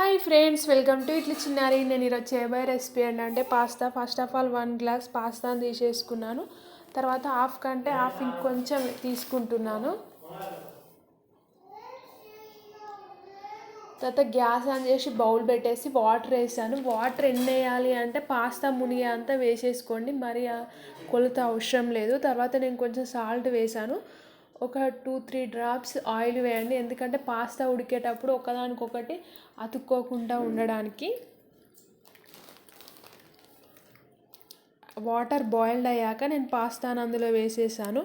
Hi friends welcome to ఇట్లా చిన్నారి నేను ఈరోజు చేయబోయే రెసిపీ అంటే pasta first of all one glass పాస్తాని తీసేసుకున్నాను. తర్వాత హాఫ్ కంటే హాఫ్ ఇంకొంచెం తీసుకుంటున్నాను. తర్వాత గ్యాస్ ఆన్ చేసి బౌల్ పెట్టేసి వాటర్ వేసాను. వాటర్ ఎన్ని వేయాలి అంటే పాస్తా మునిగే అంతా వేసేసుకోండి. మరి ఆ కొలత అవసరం లేదు. తర్వాత నేను కొంచెం సాల్ట్ వేసాను. ఒక టూ త్రీ డ్రాప్స్ ఆయిల్ వేయండి. ఎందుకంటే పాస్తా ఉడికేటప్పుడు ఒకదానికొకటి అతుక్కోకుండా ఉండడానికి వాటర్ బాయిల్డ్ అయ్యాక నేను పాస్తాను అందులో వేసేసాను.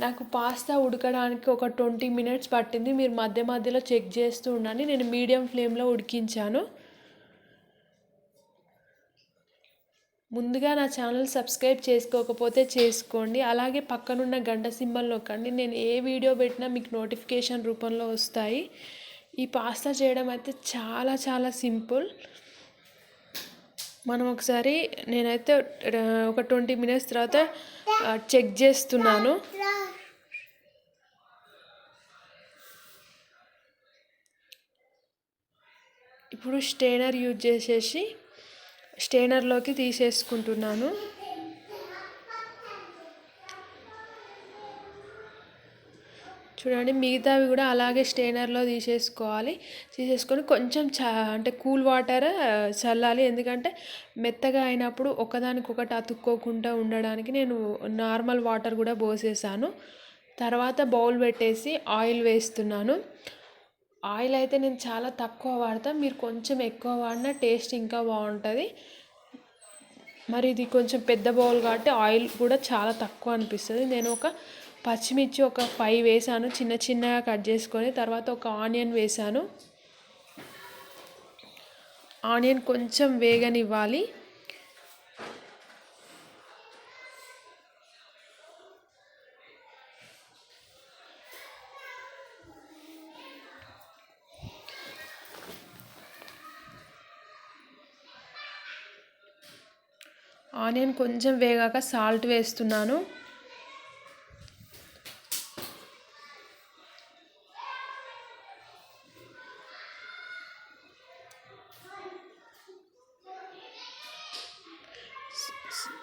నాకు పాస్తా ఉడకడానికి ఒక ట్వంటీ మినిట్స్ పట్టింది. మీరు మధ్య మధ్యలో చెక్ చేస్తూ ఉండండి. నేను మీడియం ఫ్లేమ్లో ఉడికించాను. ముందుగా నా ఛానల్ సబ్స్క్రైబ్ చేసుకోకపోతే చేసుకోండి. అలాగే పక్కనున్న గంట సింబల్ నొక్కండి నేను ఏ వీడియో పెట్టినా మీకు నోటిఫికేషన్ రూపంలో వస్తాయి. ఈ పాస్తా చేయడం అయితే చాలా చాలా సింపుల్. మనం ఒకసారి నేనైతే ఒక ట్వంటీ మినిట్స్ తర్వాత చెక్ చేస్తున్నాను. ఇప్పుడు స్టెయినర్ యూజ్ చేసేసి స్టెయినర్లోకి తీసేసుకుంటున్నాను. చూడండి మిగతావి కూడా అలాగే స్టెయినర్లో తీసేసుకోవాలి. తీసేసుకొని కొంచెం చా అంటే కూల్ వాటర్ చల్లాలి. ఎందుకంటే మెత్తగా అయినప్పుడు ఒకదానికొకటి అతుక్కోకుండా ఉండడానికి నేను నార్మల్ వాటర్ కూడా పోసేసాను. తర్వాత బౌల్ పెట్టేసి ఆయిల్ వేస్తున్నాను. ఆయిల్ అయితే నేను చాలా తక్కువ వాడతాను మీరు కొంచెం ఎక్కువ వాడినా టేస్ట్ ఇంకా బాగుంటుంది. మరి ఇది కొంచెం పెద్ద బౌల్ కాబట్టి ఆయిల్ కూడా చాలా తక్కువ అనిపిస్తుంది. నేను ఒక పచ్చిమిర్చి ఒక ఫైవ్ వేసాను. చిన్న చిన్నగా కట్ చేసుకొని తర్వాత ఒక ఆనియన్ వేసాను. ఆనియన్ కొంచెం వేగనివ్వాలి. ఆనియన్ కొంచెం వేగాక సాల్ట్ వేస్తున్నాను.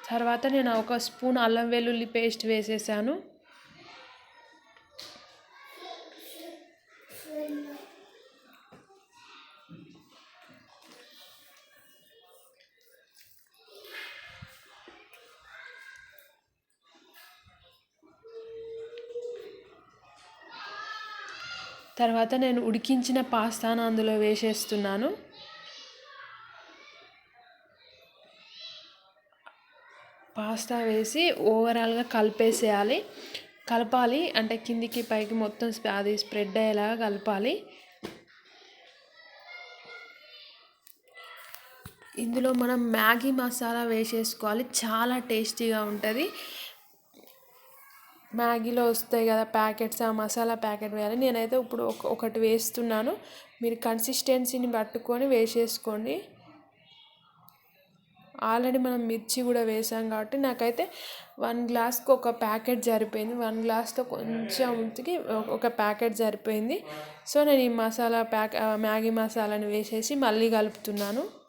తర్వాత నేను ఒక స్పూన్ అల్లం వెల్లుల్లి పేస్ట్ వేసేసాను. తర్వాత నేను ఉడికించిన పాస్తాను అందులో వేసేస్తున్నాను. పాస్తా వేసి ఓవరాల్గా కలిపేసేయాలి. కలపాలి అంటే కిందికి పైకి మొత్తం అది స్ప్రెడ్ అయ్యేలాగా కలపాలి. ఇందులో మనం మ్యాగీ మసాలా వేసేసుకోవాలి. చాలా టేస్టీగా ఉంటుంది. మ్యాగీలో వస్తాయి కదా ప్యాకెట్స్ ఆ మసాలా ప్యాకెట్ వేయాలి. నేనైతే ఇప్పుడు ఒక ఒకటి వేస్తున్నాను. మీరు కన్సిస్టెన్సీని పట్టుకొని వేసేసుకోండి. ఆల్రెడీ మనం మిర్చి కూడా వేసాం కాబట్టి నాకైతే వన్ గ్లాస్కి ఒక ప్యాకెట్ సరిపోయింది. వన్ గ్లాస్తో కొంచెం ఉతికి ఒక ప్యాకెట్ సరిపోయింది. సో నేను ఈ మసాలా ప్యాక్ మ్యాగీ మసాలాని వేసేసి మళ్ళీ కలుపుతున్నాను.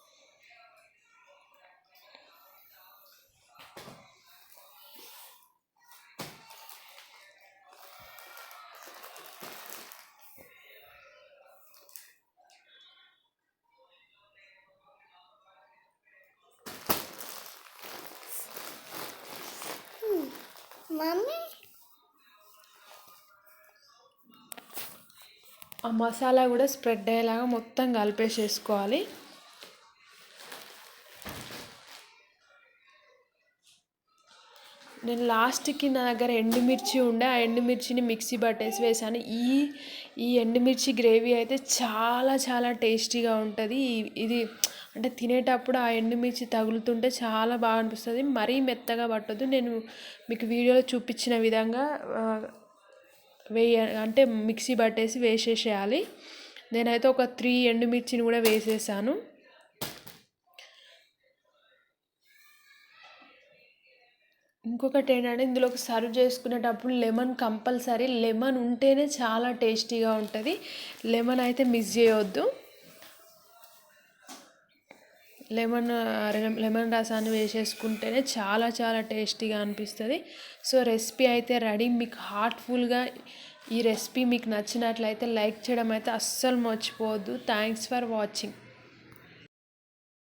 మమ్మీ ఆ మసాలా కూడా స్ప్రెడ్ అయ్యేలాగా మొత్తం కలిపేసేసుకోవాలి. నేను లాస్ట్కి నా దగ్గర ఎండుమిర్చి ఉండే ఆ ఎండుమిర్చిని మిక్సీ పట్టేసి వేసాను. ఈ ఈ ఎండుమిర్చి గ్రేవీ అయితే చాలా చాలా టేస్టీగా ఉంటుంది. ఇది అంటే తినేటప్పుడు ఆ ఎండుమిర్చి తగులుతుంటే చాలా బాగా అనిపిస్తుంది. మరీ మెత్తగా పట్టదు నేను మీకు వీడియోలో చూపించిన విధంగా వేయ అంటే మిక్సీ పట్టేసి వేసేసేయాలి. నేనైతే ఒక త్రీ ఎండుమిర్చిని కూడా వేసేసాను. ఇంకొకటి ఏంటంటే ఇందులోకి సర్వ్ చేసుకునేటప్పుడు లెమన్ కంపల్సరీ. లెమన్ ఉంటేనే చాలా టేస్టీగా ఉంటుంది. లెమన్ అయితే మిస్ చేయవద్దు లెమన్ లెమన్ రసాన్ని వేసేసుకుంటేనే చాలా చాలా టేస్టీగా అనిపిస్తుంది. సో రెసిపీ అయితే రెడీ. మీకు హార్ట్ఫుల్గా ఈ రెసిపీ మీకు నచ్చినట్లయితే లైక్ చేయడం అయితే అస్సలు మర్చిపోవద్దు. Thanks for watching.